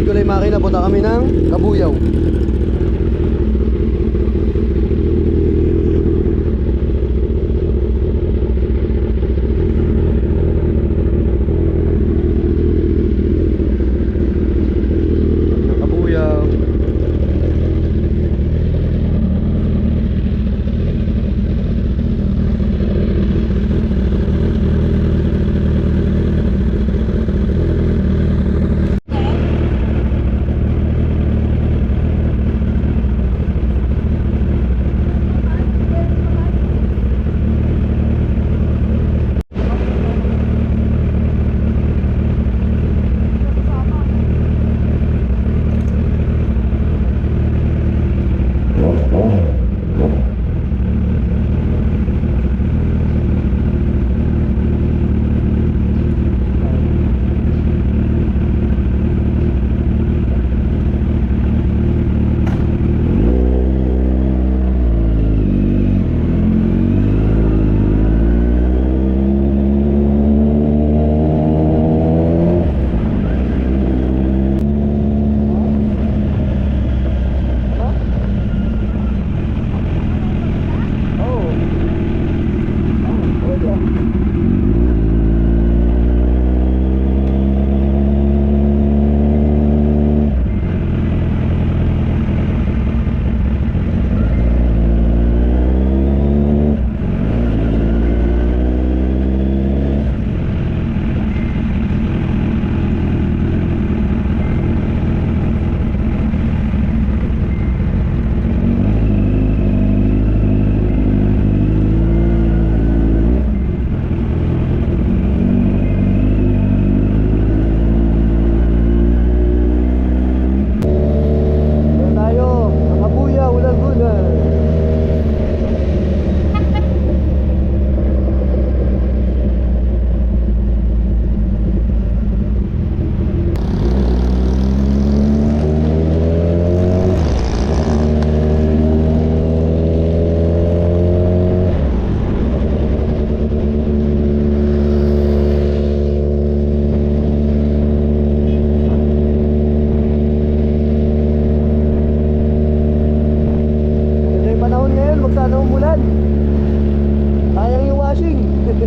Yung makina, punta kami ng Kabuyaw.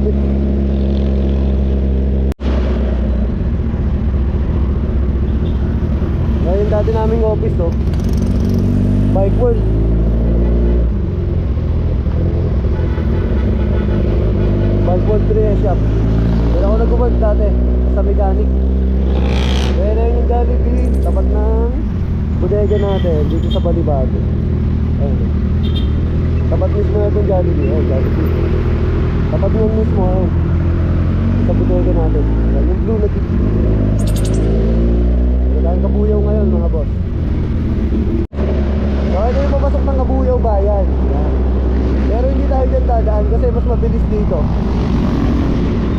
Ngayon dati naming office to. Bike World. Bike World 3 shop. Pero ako nagkumag dati sa mechanic. Kaya na yung Jollibee, tapat ng bodega natin dito sa Balibago. Ayun. Tapat mismo na itong Jollibee. Ayun, Jollibee. Tapat yun mismo, ayun. Sa bodega natin. Ayun, yung blue na. Wala ang kabuyaw ngayon, mga boss. So, ito yung papasok ng kabuyaw bayan. Yan. Pero hindi tayo dyan dadaan kasi mas mabilis dito.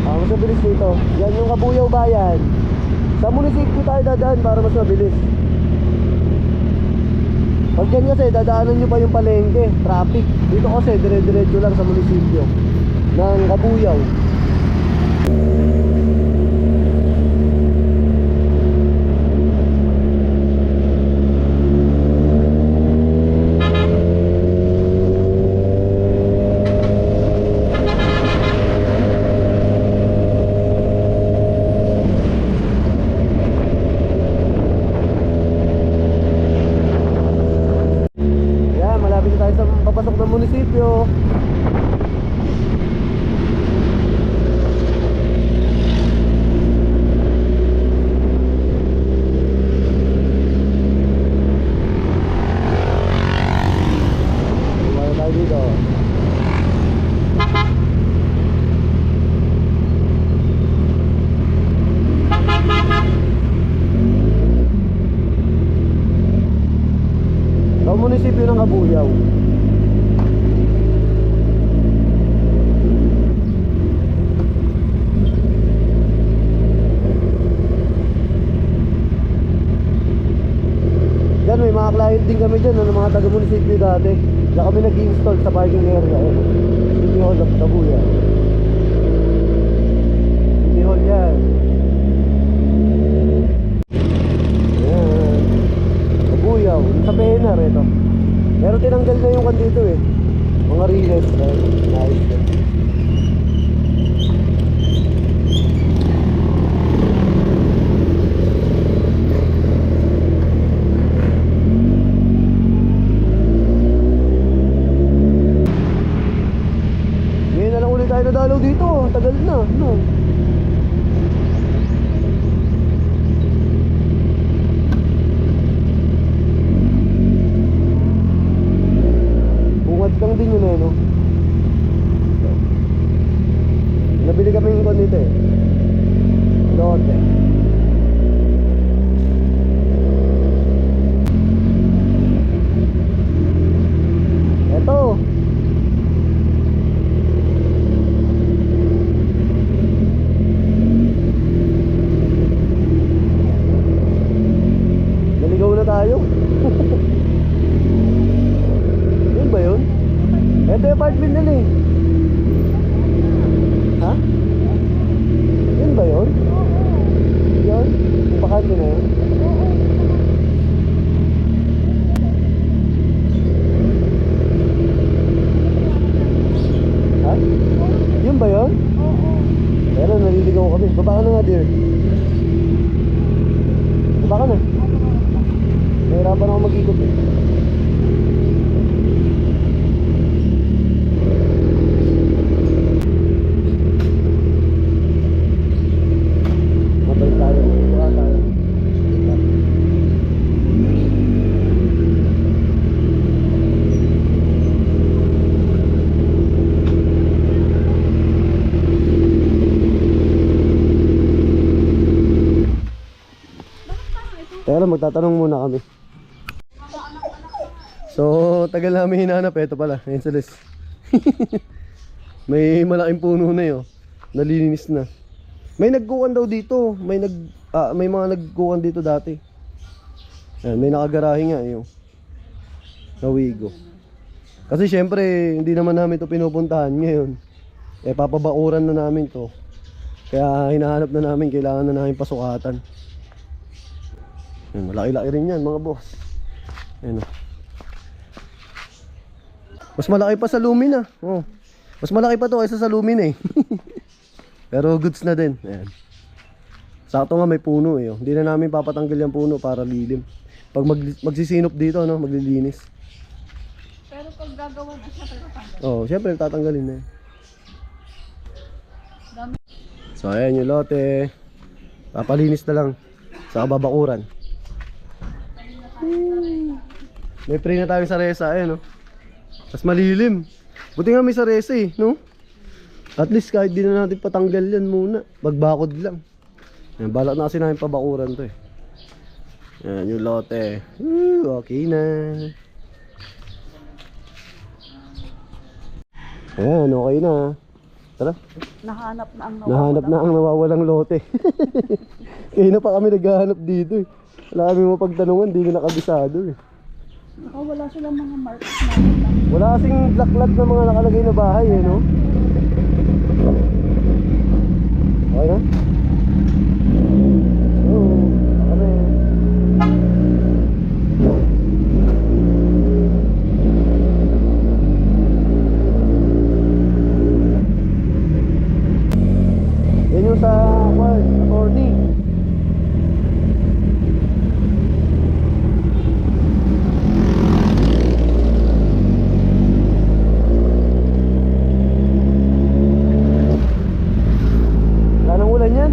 Ah, mas mabilis dito. Yan yung kabuyaw bayan. Sa munisipyo tayo dadaan para mas mabilis. Pag dyan kasi, dadaanan nyo pa yung palengke, traffic. Dito kasi, dire-diretso lang sa munisipyo ng Kabuyaw. Yan, malapit na tayo sa papasok ng munisipyo. Wala tayo dito. Sa munisipyo ng Kabuyaw. Yan, may mga client din kami dyan, ano, mga taga-munisipyo dati. Diyan kami nag-install sa parking area. Eh. City Hall of Kabuyaw. City Hall yan. Yan. na ito. Pero tinanggal na yung kan dito eh. Ayun, Nice. din. Ngayon na lang ulit tayo nadalaw dito. Tagal na. No? Bungad lang din yun eh, no? Nabili kami yung kon dito eh. Lote. Eto. Naligaw na tayo. Yun ba yun? Ito yung apartment nila eh. Ha? Yun ba yun? Yun? Yung bakante na yun? Ha? Yun ba yun? Pero naliligaw kami. Baba ka na nga dear. Baba ka na. Nahirapan ako mag-ikot eh. Mabalik tayo. Baba tayo. Magtatanong muna kami. So, tagal namin hinahanap. Ito pala, ayun sa list. May malaking puno na yun. Nalinis na. May nagkukan daw dito. May nag ah, may mga nagkukan dito dati. Ayan, may nakagarahe nga yung Nawigo. Kasi syempre, hindi naman namin to pinupuntahan ngayon. Eh, papabakuran na namin to. Kaya hinahanap na namin, kailangan na namin pasukatan. Ayan, malaki-laki rin yan, mga boss. Ayan o. Mas malaki pa sa Lumina. Oh. Mas malaki pa to kaysa sa Lumina eh. Pero goods na din. Ayan. Sakto nga may puno eh. oh. Hindi na namin papatanggal yung puno para lilim. Pag mag, magsisinop dito, no, maglilinis. Pero pag gagawa na siya, tatanggal. Oh, syempre tatanggalin na. eh. So ayan yung lote. Papalinis na lang sa kababakuran. May pre na tayo sa resa, ayan no. Tapos malilim. Buti nga may sa resa eh, no? At least kahit di na natin patanggal yan muna. Magbakod lang. Ayan, balak na kasi namin pabakuran to eh. Ayan yung lote. Woo, okay na. Ayan, okay na. Tara. Nahanap na ang Nahanap na ang nawawalang lote. Kaya na pa kami naghahanap dito eh. Wala kami mapagtanungan, di na nakabisado eh. Nakawala sila mga marks na Wala kasing laklat na mga nakalagay na bahay eh, no? Okay na? Oo, kami. Yan yung sa Quart, attorney. Wala nang ulan yan.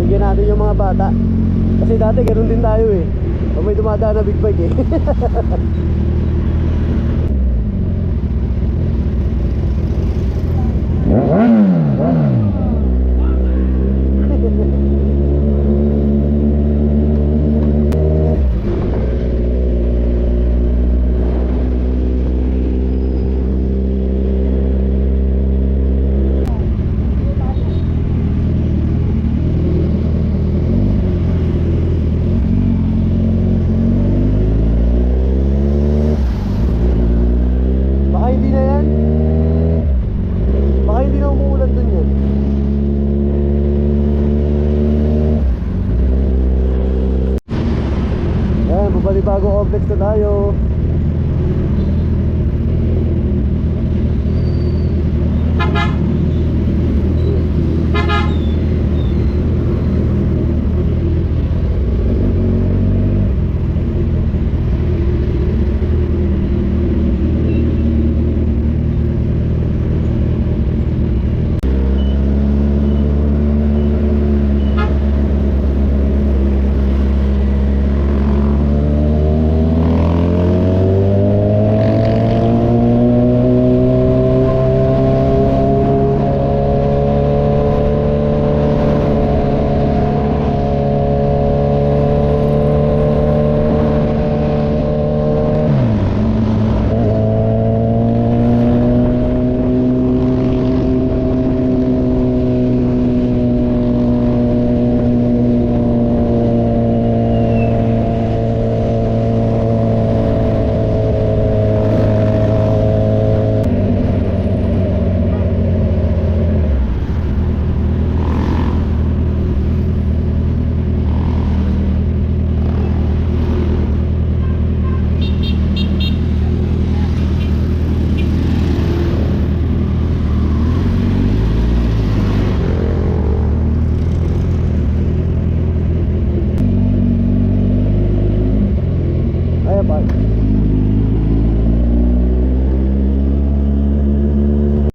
Bigyan natin yung mga bata. Kasi dati ganun din tayo eh. Pag may dumadaan na big bike eh. tayo.